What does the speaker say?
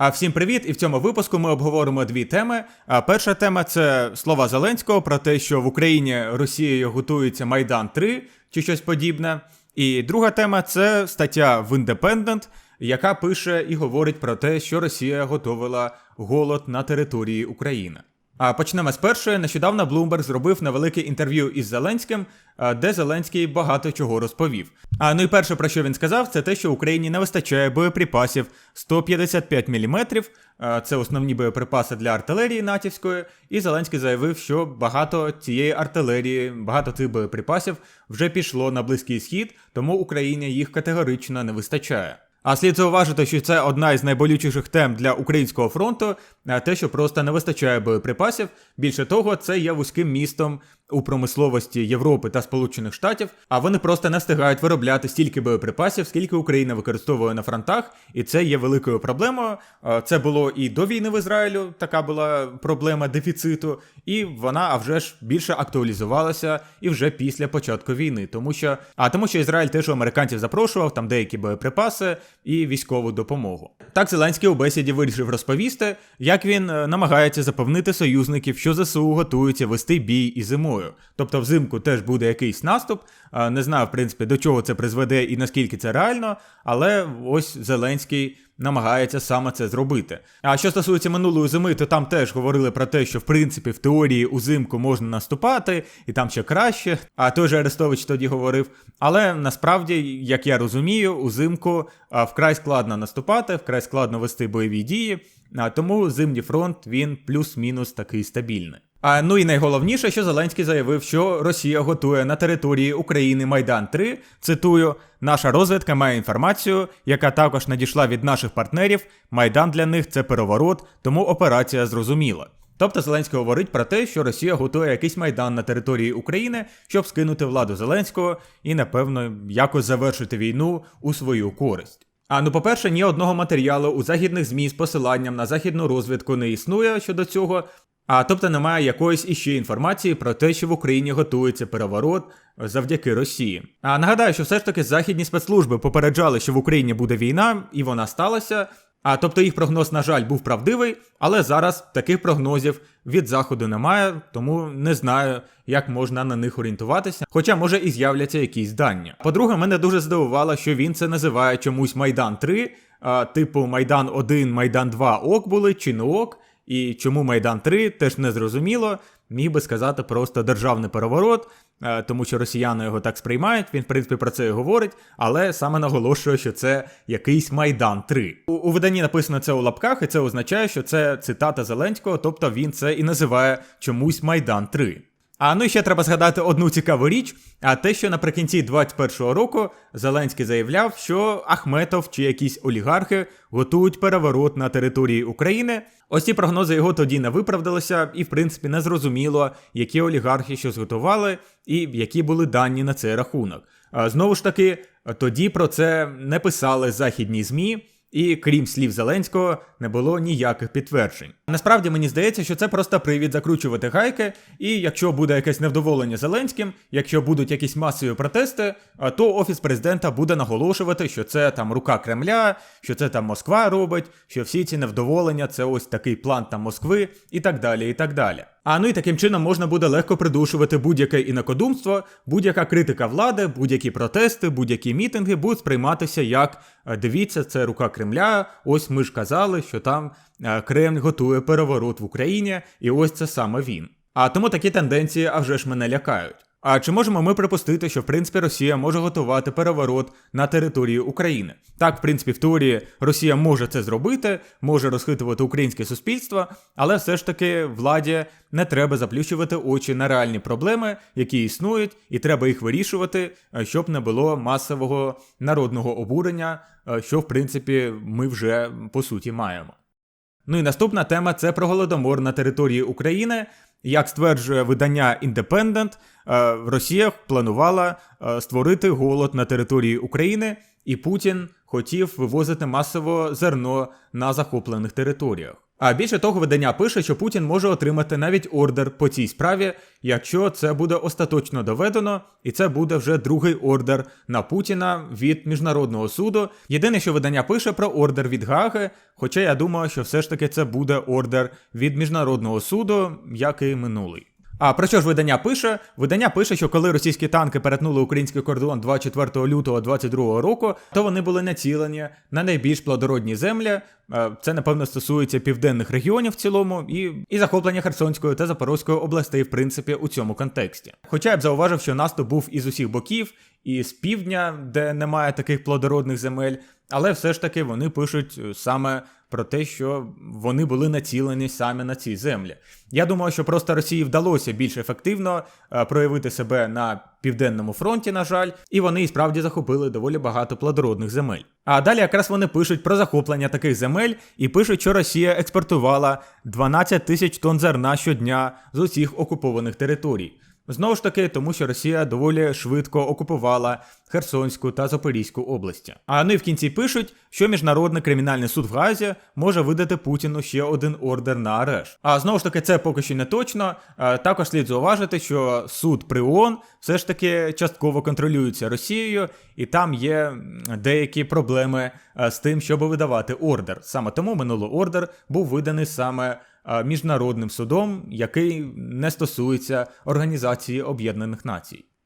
А всім привіт! І в цьому випуску ми обговоримо дві теми. А перша тема це слова Зеленського про те, що в Україні Росією готується Майдан 3 чи щось подібне. І друга тема це стаття в Independent, яка пише і говорить про те, що Росія готувала голод на території України. А почнемо з першої. Нещодавно Bloomberg зробив невелике інтерв'ю із Зеленським, де Зеленський багато чого розповів. А ну і перше, про що він сказав, це те, що Україні не вистачає боєприпасів 155 мм, а, це основні боєприпаси для артилерії натівської. І Зеленський заявив, що багато цієї артилерії, багато цих боєприпасів вже пішло на близький схід, тому Україні їх категорично не вистачає. А слід зауважити, що це одна із найболючіших тем для українського фронту, те, що просто не вистачає боєприпасів. Більше того, це є вузьким містом у промисловості Європи та Сполучених Штатів, а вони просто не встигають виробляти стільки боєприпасів, скільки Україна використовує на фронтах, і це є великою проблемою. Це було і до війни в Ізраїлю, така була проблема дефіциту, і вона а вже ж більше актуалізувалася і вже після початку війни, тому що а тому, що Ізраїль теж у американців запрошував там деякі боєприпаси і військову допомогу. Так Зеленський у бесіді вирішив розповісти, як він е, намагається запевнити союзників, що ЗСУ готується вести бій і зимою. Тобто взимку теж буде якийсь наступ. Не знаю, в принципі, до чого це призведе і наскільки це реально, але ось Зеленський намагається саме це зробити. А що стосується минулої зими, то там теж говорили про те, що в принципі в теорії узимку можна наступати, і там ще краще. А той же Арестович тоді говорив. Але насправді, як я розумію, узимку вкрай складно наступати, вкрай складно вести бойові дії. Тому зимній фронт він плюс-мінус такий стабільний. А ну і найголовніше, що Зеленський заявив, що Росія готує на території України Майдан 3 Цитую: наша розвідка має інформацію, яка також надійшла від наших партнерів. Майдан для них це переворот, тому операція зрозуміла. Тобто Зеленський говорить про те, що Росія готує якийсь майдан на території України, щоб скинути владу Зеленського і, напевно, якось завершити війну у свою користь. А ну, по-перше, ні одного матеріалу у західних ЗМІ з посиланням на західну розвідку не існує щодо цього. А тобто немає якоїсь іще інформації про те, що в Україні готується переворот завдяки Росії. А нагадаю, що все ж таки західні спецслужби попереджали, що в Україні буде війна, і вона сталася. А тобто їх прогноз, на жаль, був правдивий, але зараз таких прогнозів від заходу немає, тому не знаю, як можна на них орієнтуватися. Хоча може і з'являться якісь дані. По-друге, мене дуже здивувало, що він це називає чомусь Майдан 3, а, типу Майдан 1, Майдан 2 ок були чи не ок. І чому Майдан 3 теж не зрозуміло. Міг би сказати просто державний переворот, е, тому що росіяни його так сприймають. Він, в принципі, про це і говорить, але саме наголошує, що це якийсь Майдан 3. У, у виданні написано це у лапках, і це означає, що це цитата Зеленського, тобто він це і називає чомусь Майдан 3. А ну і ще треба згадати одну цікаву річ, а те, що наприкінці 21-го року Зеленський заявляв, що Ахметов чи якісь олігархи готують переворот на території України. Ось ці прогнози його тоді не виправдалися, і в принципі не зрозуміло, які олігархи що зготували, і які були дані на цей рахунок. Знову ж таки, тоді про це не писали західні ЗМІ. І крім слів Зеленського, не було ніяких підтверджень. Насправді мені здається, що це просто привід закручувати гайки, і якщо буде якесь невдоволення Зеленським, якщо будуть якісь масові протести, то офіс президента буде наголошувати, що це там рука Кремля, що це там Москва робить, що всі ці невдоволення це ось такий план там Москви, і так далі. і так далі. А ну і таким чином можна буде легко придушувати будь-яке інакодумство, будь-яка критика влади, будь-які протести, будь-які мітинги будуть сприйматися як е, дивіться, це рука Кремля. Ось ми ж казали, що там е, Кремль готує переворот в Україні, і ось це саме він. А тому такі тенденції а вже ж мене лякають. А чи можемо ми припустити, що в принципі Росія може готувати переворот на території України? Так, в принципі, в теорії Росія може це зробити, може розхитувати українське суспільство, але все ж таки владі не треба заплющувати очі на реальні проблеми, які існують, і треба їх вирішувати, е, щоб не було масового народного обурення, е, що в принципі ми вже по суті маємо. Ну і наступна тема це про голодомор на території України. Як стверджує видання Independent, е, Росія планувала е, створити голод на території України, і Путін хотів вивозити масово зерно на захоплених територіях. А більше того, видання пише, що Путін може отримати навіть ордер по цій справі, якщо це буде остаточно доведено, і це буде вже другий ордер на Путіна від міжнародного суду. Єдине, що видання пише про ордер від Гаги, хоча я думаю, що все ж таки це буде ордер від міжнародного суду, як і минулий. А про що ж видання пише? Видання пише, що коли російські танки перетнули український кордон 24 лютого 22 року, то вони були націлені на найбільш плодородні землі. Е, Це напевно стосується південних регіонів в цілому, і, і захоплення Херсонської та Запорозької областей, в принципі, у цьому контексті. Хоча я б зауважив, що наступ був із усіх боків, і з півдня, де немає таких плодородних земель, але все ж таки вони пишуть е, саме про те, що вони були націлені саме на ці землі. Я думаю, що просто Росії вдалося більш ефективно е, проявити себе на південному фронті, на жаль, і вони і справді захопили доволі багато плодородних земель. А далі якраз вони пишуть про захоплення таких земель і пишуть, що Росія експортувала 12 тисяч тонн зерна щодня з усіх окупованих територій. Знову ж таки, тому що Росія доволі швидко окупувала Херсонську та Запорізьку області. А вони в кінці пишуть, що міжнародний кримінальний суд в Газі може видати Путіну ще один ордер на арешт. А знову ж таки, це поки що не точно. Також слід зауважити, що суд при ООН все ж таки частково контролюється Росією, і там є деякі проблеми з тим, щоб видавати ордер. Саме тому минулий ордер був виданий саме міжнародним судом, який не стосується Організації Об'єднаних Націй.